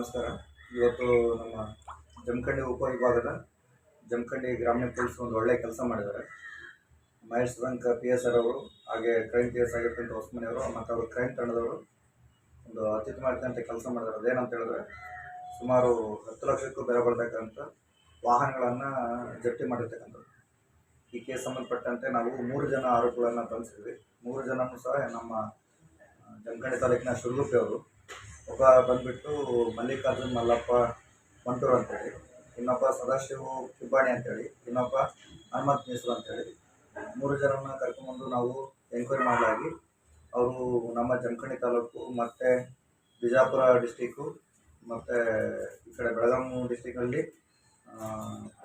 ನಮಸ್ಕಾರ. ಇವತ್ತು ನಮ್ಮ ಜಮಖಂಡಿ ಉಪವಿಭಾಗದ ಜಮಖಂಡಿ ಗ್ರಾಮೀಣ ಪೊಲೀಸ್ ಒಂದು ಒಳ್ಳೆಯ ಕೆಲಸ ಮಾಡಿದ್ದಾರೆ. ಮಹೇಶ್ ಬಂಕ್ ಪಿ ಎಸ್ ಆರ್ ಅವರು ಹಾಗೆ ಕ್ರೈಮ್ ಪಿ ಎಸ್ ಆಗಿರ್ತಕ್ಕಂಥ ಹೊಸಮನೆಯವರು ಮತ್ತು ಅವರು ಕ್ರೈಮ್ ತಂಡದವರು ಒಂದು ಅತ್ಯುತ್ತಮ ಕೆಲಸ ಮಾಡಿದ್ದಾರೆ. ಅದೇನಂತ ಹೇಳಿದ್ರೆ ಸುಮಾರು ಹತ್ತು ಲಕ್ಷಕ್ಕೂ ಬೆಲೆ ಬರ್ತಕ್ಕಂಥ ವಾಹನಗಳನ್ನು ಜಪ್ತಿ ಮಾಡಿರ್ತಕ್ಕಂಥದ್ದು. ಈ ಕೇಸ್ ಸಂಬಂಧಪಟ್ಟಂತೆ ನಾವು ಮೂರು ಜನ ಆರೋಪಿಗಳನ್ನು ಬಂಧಿಸಿದ್ವಿ. ಮೂರು ಜನನೂ ಸಹ ನಮ್ಮ ಜಮಖಂಡಿ ತಾಲೂಕಿನ ಶಿರಗುಪ್ಪಿ ಒಬ್ಬ ಬಂದ್ಬಿಟ್ಟು ಮಲ್ಲಿಕಾರ್ಜುನ್ ಮಲ್ಲಪ್ಪ ಮಂಟೂರು ಅಂತೇಳಿ, ಇನ್ನೊಬ್ಬ ಸದಾಶಿವ ಕಿಬ್ಬಾಣಿ ಅಂತೇಳಿ, ಇನ್ನೊಬ್ಬ ಹನುಮಂತ್ ಮೀಸಲು ಅಂತೇಳಿ. ಮೂರು ಜನರನ್ನ ಕರ್ಕೊಂಡ್ಬಂದು ನಾವು ಎಂಕ್ವೈರಿ ಮಾಡಲಾಗಿ, ಅವರು ನಮ್ಮ ಜಮಖಂಡಿ ತಾಲೂಕು ಮತ್ತು ಬಿಜಾಪುರ ಡಿಸ್ಟಿಕ್ಕು ಮತ್ತು ಈ ಕಡೆ ಬೆಳಗಾವಿ ಡಿಸ್ಟಿಕಲ್ಲಿ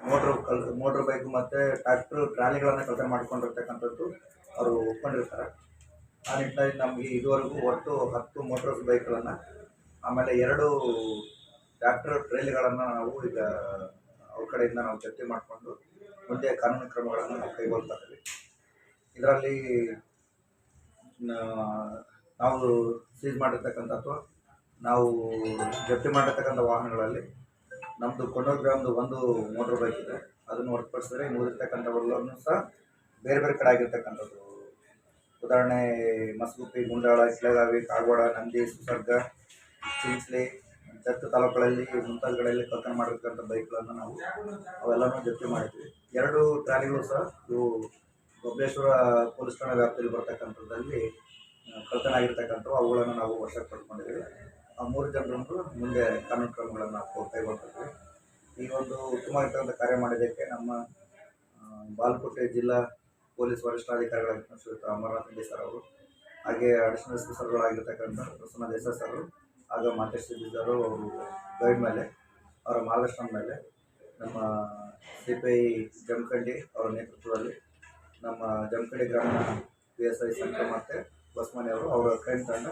ಮೋಟ್ರ್ ಕಲ್ ಮೋಟ್ರ್ ಬೈಕ್ ಮತ್ತು ಟ್ರ್ಯಾಕ್ಟ್ರ್ ಟ್ರಾಲಿಗಳನ್ನು ಕಳ್ತನ ಮಾಡ್ಕೊಂಡಿರ್ತಕ್ಕಂಥದ್ದು ಅವರು ಒಪ್ಕೊಂಡಿರ್ತಾರೆ. ಆ ನಿಟ್ಟಿನಲ್ಲಿ ನಮಗೆ ಇದುವರೆಗೂ ಒಟ್ಟು ಹತ್ತು ಮೋಟ್ರ್ ಬೈಕ್ಗಳನ್ನು ಆಮೇಲೆ ಎರಡು ಡಾಕ್ಟರ್ ಟ್ರೈಲ್ಗಳನ್ನ ನಾವು ಈಗ ಅವ್ರ ಕಡೆಯಿಂದ ನಾವು ಚರ್ಚೆ ಮಾಡಿಕೊಂಡು ಮುಂದೆ ಕಾನೂನು ಕ್ರಮಗಳನ್ನು ನಾವು ಕೈಗೊಳ್ತಾ ಇದ್ದೀವಿ. ಇದರಲ್ಲಿ ನಾವು ಸೀಸ್ ಮಾಡಿರ್ತಕ್ಕಂಥ ಅಥವಾ ನಾವು ಜಪ್ತಿ ಮಾಡಿರ್ತಕ್ಕಂಥ ವಾಹನಗಳಲ್ಲಿ ನಮ್ಮದು ಗ್ರಾಮದ ಒಂದು ಮೋಟ್ರ್ ಬೈಕ್ ಇದೆ. ಅದನ್ನು ಹೊರತುಪಡಿಸಿದ್ರೆ ಇನ್ನು ಸಹ ಬೇರೆ ಬೇರೆ ಕಡೆ ಆಗಿರ್ತಕ್ಕಂಥದ್ದು. ಉದಾಹರಣೆ ಮಸಗುಪ್ಪಿ ಗುಂಡಾಳ ಇಸ್ಲಗಾವಿ ಕಾಗವಾಡ ನಂದಿ, ಸುಸರ್ಗ ಚಿಂಚ್ಲಿ ಜತ್ತು ತಾಲೂಕುಗಳಲ್ಲಿ, ಮುಂತಾದಗಳಲ್ಲಿ ಕಲ್ತನ ಮಾಡಿರ್ತಕ್ಕಂಥ ಬೈಕ್ಗಳನ್ನು ನಾವು ಅವೆಲ್ಲನೂ ಜಪ್ತಿ ಮಾಡಿದ್ವಿ. ಎರಡು ಟ್ರಾಲಿಗಳು ಸಹ, ಇವು ಬಬಲೇಶ್ವರ ಪೊಲೀಸ್ ಠಾಣಾ ವ್ಯಾಪ್ತಿಯಲ್ಲಿ ಬರ್ತಕ್ಕಂಥದ್ದಲ್ಲಿ ಕಳ್ತನ ಆಗಿರ್ತಕ್ಕಂಥವು ಅವುಗಳನ್ನು ನಾವು ವಶಕ್ಕೆ ಪಡ್ಕೊಂಡಿದ್ದೀವಿ. ಆ ಮೂರು ಜನರನ್ನು ಮುಂದೆ ಕಾನೂನು ಕ್ರಮಗಳನ್ನು ಕೈಗೊಳ್ತಿದ್ವಿ ಈ ಒಂದು ಉತ್ತಮವಾಗಿರ್ತಕ್ಕಂಥ ಕಾರ್ಯ ಮಾಡಿದ್ದಕ್ಕೆ ನಮ್ಮ ಬಾಲ್ಕೋಟೆ ಜಿಲ್ಲಾ ಪೊಲೀಸ್ ವರಿಷ್ಠಾಧಿಕಾರಿಗಳಾಗಿರ್ತಕ್ಕಂಥ ಶ್ರೀಯುತ ಅಮರನಾಥ್ ಸರ್ ಅವರು ಹಾಗೆ ಅಡಿಷನಲ್ ಸರ್ಗಳಾಗಿರ್ತಕ್ಕಂಥ ಪ್ರಸನ್ನ ದೇಸಾಯಿ ಸರ್ ಆಗ ಮಾತಾಡ್ತಿದ್ದಾರೆ ಅವರು ಗೈಡ್ ಮೇಲೆ, ಅವರ ಮಾರ್ಗದರ್ಶನ ಮೇಲೆ. ನಮ್ಮ ಸಿ ಪಿ ಐ ಜಮಖಂಡಿ ಅವರ ನೇತೃತ್ವದಲ್ಲಿ ನಮ್ಮ ಜಮಖಂಡಿ ಗ್ರಾಮ ಪಿ ಎಸ್ ಐ ಸಂಘ ಮತ್ತು ಬಸ್ಮನಿ ಅವರು ಕ್ರೈಮ್ ತಂಡ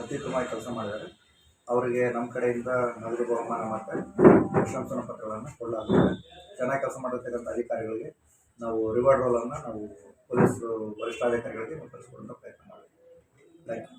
ಅತ್ಯುತ್ತಮವಾಗಿ ಕೆಲಸ ಮಾಡಿದ್ದಾರೆ. ಅವರಿಗೆ ನಮ್ಮ ಕಡೆಯಿಂದ ನಗದು ಬಹುಮಾನ ಮತ್ತು ಪ್ರಶಂಸನ ಪತ್ರಗಳನ್ನು ಕೊಡಲಾಗುತ್ತದೆ ಚೆನ್ನಾಗಿ ಕೆಲಸ ಮಾಡಿರ್ತಕ್ಕಂಥ ಅಧಿಕಾರಿಗಳಿಗೆ ನಾವು ರಿವಾರ್ಡ್ ರೋಲನ್ನು ನಾವು ಪೊಲೀಸರು ವರಿಷ್ಠಾಧಿಕಾರಿಗಳಿಗೆ ಮುಟ್ಟಿಸ್ಕೊಳ್ಳೋ ಪ್ರಯತ್ನ ಮಾಡ್ತೀವಿ. Thank you